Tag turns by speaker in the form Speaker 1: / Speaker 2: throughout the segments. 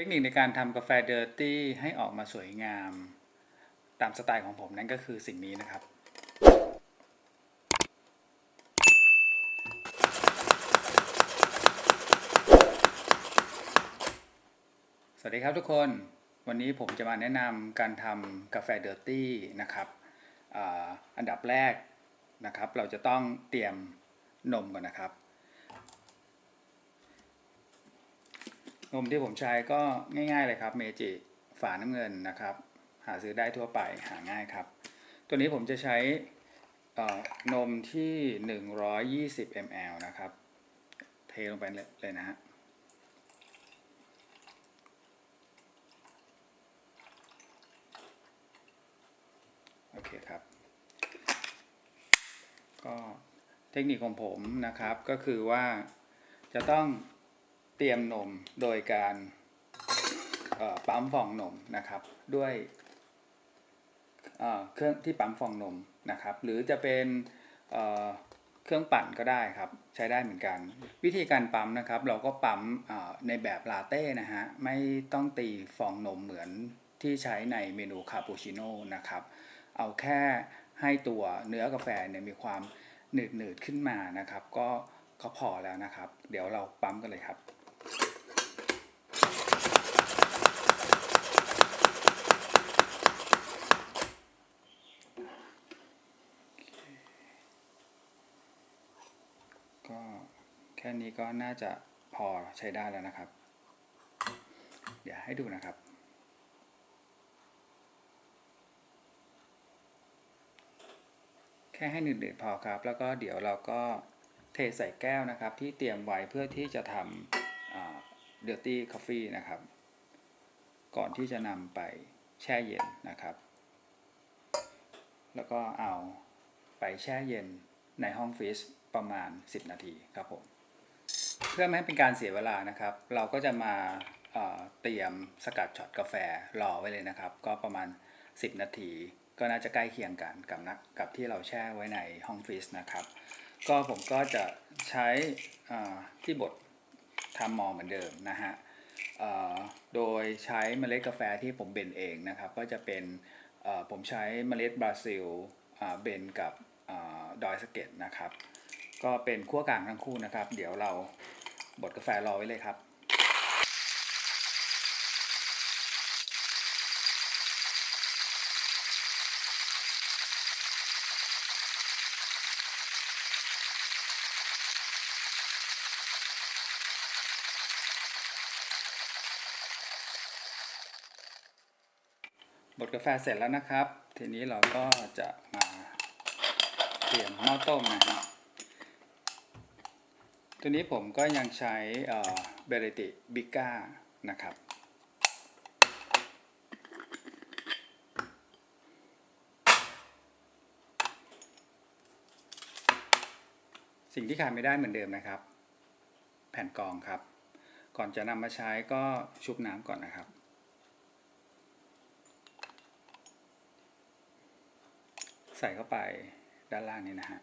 Speaker 1: เทคนิคในการทำกาแฟเดอร์ตี้ให้ออกมาสวยงาม ตามสไตล์ของผมนั่นก็คือสิ่งนี้นะครับ สวัสดีครับทุกคน วันนี้ผมจะมาแนะนำการทำกาแฟเดอร์ตี้นะครับออันดับแรกนะครับ เราจะต้องเตรียมนมก่อนนะครับ นมที่ผมใช้ก็ง่าย ๆเลยครับเมจิฝาน้ำเงินนะครับ หาซื้อได้ทั่วไปหาง่ายครับ ตัวนี้ผมจะใช้เอ่อนมที่ 120 ml นะครับ เทลงไปเลยนะฮะโอเคครับ ก็เทคนิคของผมนะครับก็คือว่าจะต้อง เตรียมนมโดยการปั๊มฟองนมนะครับ ด้วยเครื่องที่ปั๊มฟองนมนะครับ หรือจะเป็นเเครื่องปั่นก็ได้ครับ ใช้ได้เหมือนกัน วิธีการปั๊มนะครับ เราก็ปั๊มในแบบลาเต้นะฮะไม่ต้องตีฟองนมเหมือนที่ใช้ในเมนูคาปูชิโน่นะครับ เอาแค่ให้ตัวเนื้อกาแฟเนี่ยมีความหนืดหนืดๆขึ้นมานะครับ ก็ก็พอแล้วนะครับ เดี๋ยวเราปั๊มกันเลยครับ ก็แค่ นี้ก็น่าจะพอใช้ได้แล้วนะครับ เดี๋ยวให้ดูนะครับ แค่ให้หนืดๆพอครับ แล้วก็เดี๋ยวเราก็เทใส่แก้วนะครับ ที่เตรียมไว้เพื่อที่จะทำเดอร์ตี้คอฟฟี่นะครับ ก่อนที่จะนำไปแช่เย็นนะครับ แล้วก็เอาไปแช่เย็นในห้องฟรีซประมาณ 10 นาทีครับผม เพื่อไม่ให้เป็นการเสียเวลานะครับ เราก็จะมาเตรียมสกัดช็อตกาแฟรอไว้เลยนะครับ ก็ประมาณ 10 นาที ก็น่าจะใกล้เคียงกันกับนักกับที่เราแช่ไว้ในห้องฟรีซนะครับ ก็ผมก็จะใช้ที่บดทำมอเหมือนเดิมนะฮะโดยใช้เมล็ดกาแฟที่ผมเบนเองนะครับ ก็จะเป็นผมใช้เมล็ดบราซิลเบนกับอดอยสเก็ตนะครับ ก็เป็นขั้วกลางทั้งคู่นะครับ เดี๋ยวเราบดกาแฟรอไว้เลยครับ บดกาแฟเสร็จแล้วนะครับ ทีนี้เราก็จะมาเตรียมหม้อต้มนะครับ ตัวนี้ผมก็ยังใช้เบรติบิก้านะครับ สิ่งที่ขาดไม่ได้เหมือนเดิมนะครับ แผ่นกรองครับ ก่อนจะนำมาใช้ก็ชุบน้ำก่อนนะครับ ใส่เข้าไปด้านล่างนี้นะฮะ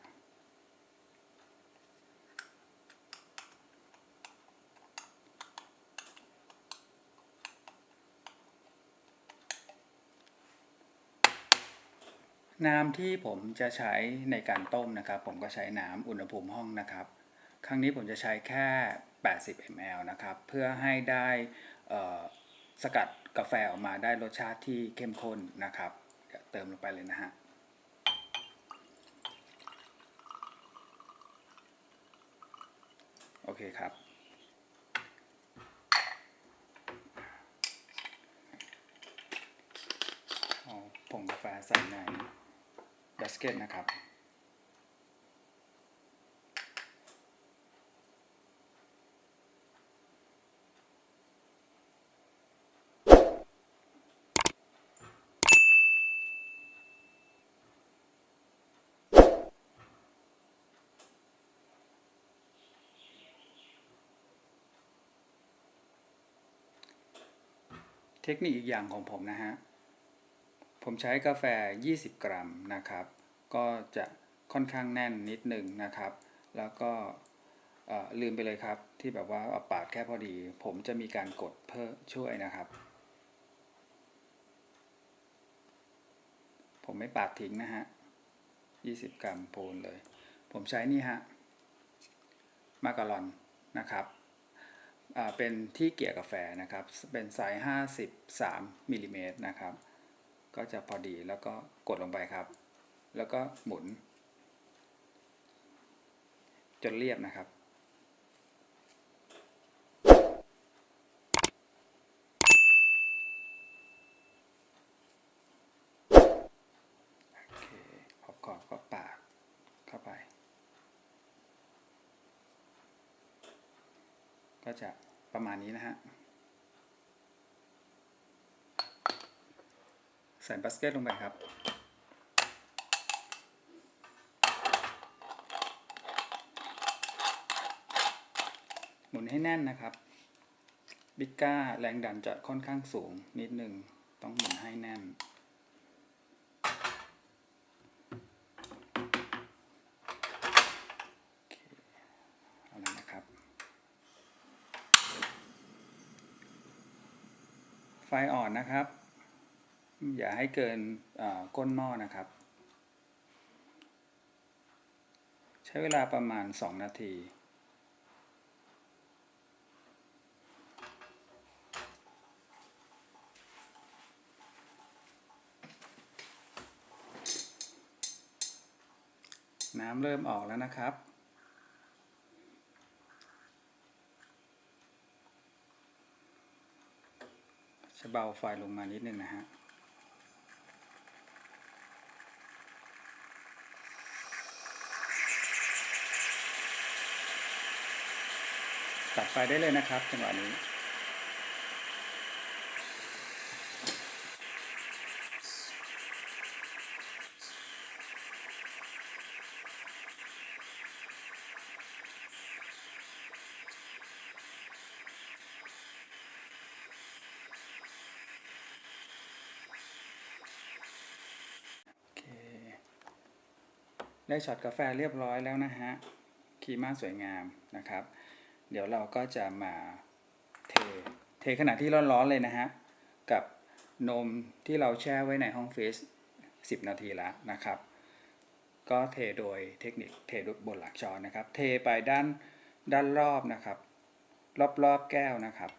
Speaker 1: น้ำที่ผมจะใช้ในการต้มนะครับ ผมก็ใช้น้ำอุณหภูมิห้องนะครับ ครั้งนี้ผมจะใช้แค่ 80 ml นะครับ เพื่อให้ได้สกัดกาแฟออกมาได้รสชาติที่เข้มข้นนะครับ เติมลงไปเลยนะฮะโอเคครับ เอาผงกาแฟใส่ใน บาสเกตนะครับ เทคนิคอีกอย่างของผมนะฮะ ผมใช้กาแฟ 20 กรัมนะครับ ก็จะค่อนข้างแน่นนิดหนึ่งนะครับ แล้วก็ลืมไปเลยครับที่แบบว่าปาดแค่พอดี ผมจะมีการกดเพิ่มช่วยนะครับ ผมไม่ปาดทิ้งนะฮะ 20 กรัมปูนเลย ผมใช้นี่ฮะมาการอนนะครับเป็นที่เกี่ยกาแฟนะครับ เป็นไซส์53มิลลิเมตรนะครับ ก็จะพอดีแล้วก็กดลงไปครับ แล้วก็หมุน จนเรียบนะครับ โอเคขอบขอบก็ปาดเข้าไป ก็จะประมาณนี้นะฮะใส่บาสเกตลงไปครับ หมุน ให้แน่นนะครับ บิกก้าแรงดันจะค่อนข้างสูงนิดนึง ต้องหมุนให้แน่น เอาละนะครับ ไฟอ่อนนะครับ อย่าให้เกินก้นหม้อนะครับ ใช้เวลาประมาณ 2 นาที น้ำเริ่มออกแล้วนะครับ จะเบาไฟลงมานิดนึงนะฮะตัดไฟได้เลยนะครับจังหวะนี้ ได้ช็อตกาแฟเรียบร้อยแล้วนะฮะคีม่าสวยงามนะครับ เดี๋ยวเราก็จะมาเทเทขณะที่ร้อนๆเลยนะฮะกับนมที่เราแช่ไว้ในห้องฟรีซ10 นาทีแล้วนะครับ ก็เทโดยเทคนิคเทดยบนหลักช้อนนะครับ เทไปด้านด้านรอบนะครับ รอบๆแก้วนะครับ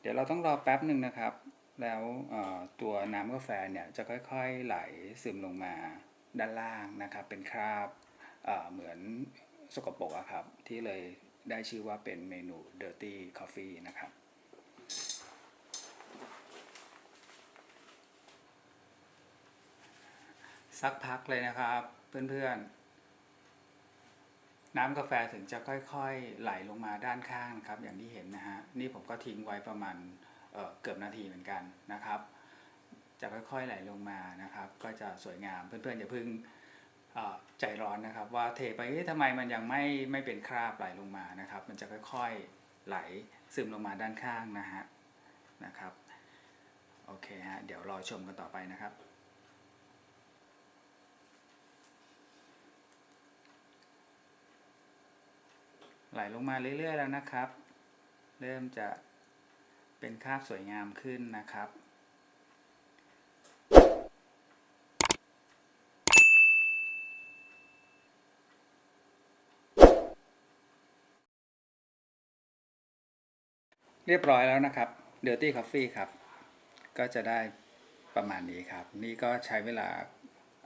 Speaker 1: เดี๋ยวเราต้องรอแป๊บหนึ่งนะครับ แล้วตัวน้ำกาแฟเนี่ยจะค่อยๆไหลซึมลงมาด้านล่างนะครับ เป็นคราบเอ่อเหมือนสกปรกอะครับ ที่เลยได้ชื่อว่าเป็นเมนู dirty coffee นะครับสักพักเลยนะครับ เพื่อนๆ น้ำกาแฟถึงจะค่อยๆ ไหลลงมาด้านข้างนะครับ อย่างที่เห็นนะฮะนี่ผมก็ทิ้งไว้ประมาณเเกือบนาทีเหมือนกันนะครับ จะค่อยๆไหลลงมานะครับ ก็จะสวยงามเพื่อนๆอย่าเพิ่งใจร้อนนะครับ ว่าเทไปเอ๊ะทำไมมันยังไม่ไม่เป็นคราบไหลลงมานะครับ มันจะค่อยๆไหลซึมลงมาด้านข้างนะฮะนะครับโอเคฮะเดี๋ยวรอชมกันต่อไปนะครับ ไหลลงมาเรื่อยๆแล้วนะครับ เริ่มจะเป็นคราบสวยงามขึ้นนะครับ เรียบร้อยแล้วนะครับ Dirty Coffee ครับ ก็จะได้ประมาณนี้ครับ นี่ก็ใช้เวลา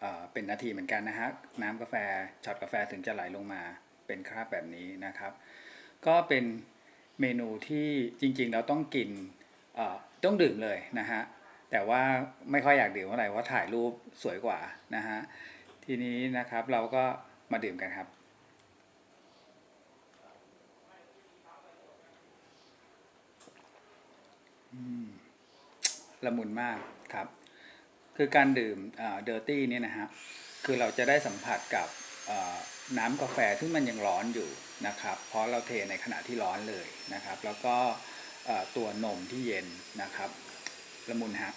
Speaker 1: เเป็นนาทีเหมือนกันนะฮะ น้ำกาแฟช็อตกาแฟถึงจะไหลลงมา เป็นคราบแบบนี้นะครับ ก็เป็นเมนูที่จริงๆเราต้องกินเอ่อต้องดื่มเลยนะฮะแต่ว่าไม่ค่อยอยากดื่มเท่าไหร่ว่าถ่ายรูปสวยกว่านะฮะทีนี้นะครับเราก็มาดื่มกันครับละมุนมากครับ คือการดื่มเดอร์ตี้เนี่ยนะฮะคือเราจะได้สัมผัสกับ น้ำกาแฟที่มันยังร้อนอยู่นะครับ เพราะเราเทในขณะที่ร้อนเลยนะครับ แล้วก็ตัวนมที่เย็นนะครับละมุนฮะ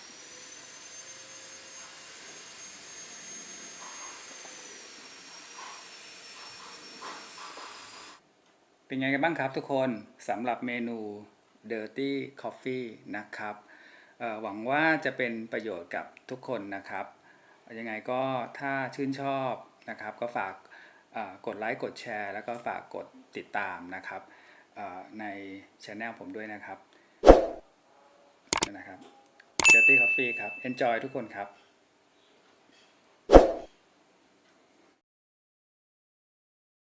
Speaker 1: เป็นไงกันบ้างครับทุกคนสำหรับเมนู Dirty Coffee นะครับหวังว่าจะเป็นประโยชน์กับทุกคนนะครับยังไงก็ถ้าชื่นชอบ นะครับ ก็ฝากกดไลค์กดแชร์ แล้วก็ฝากกดติดตามนะครับในช anel ผมด้วยนะครับนะครับ Dirty Coffee ครับ Enjoy ทุกคนครับ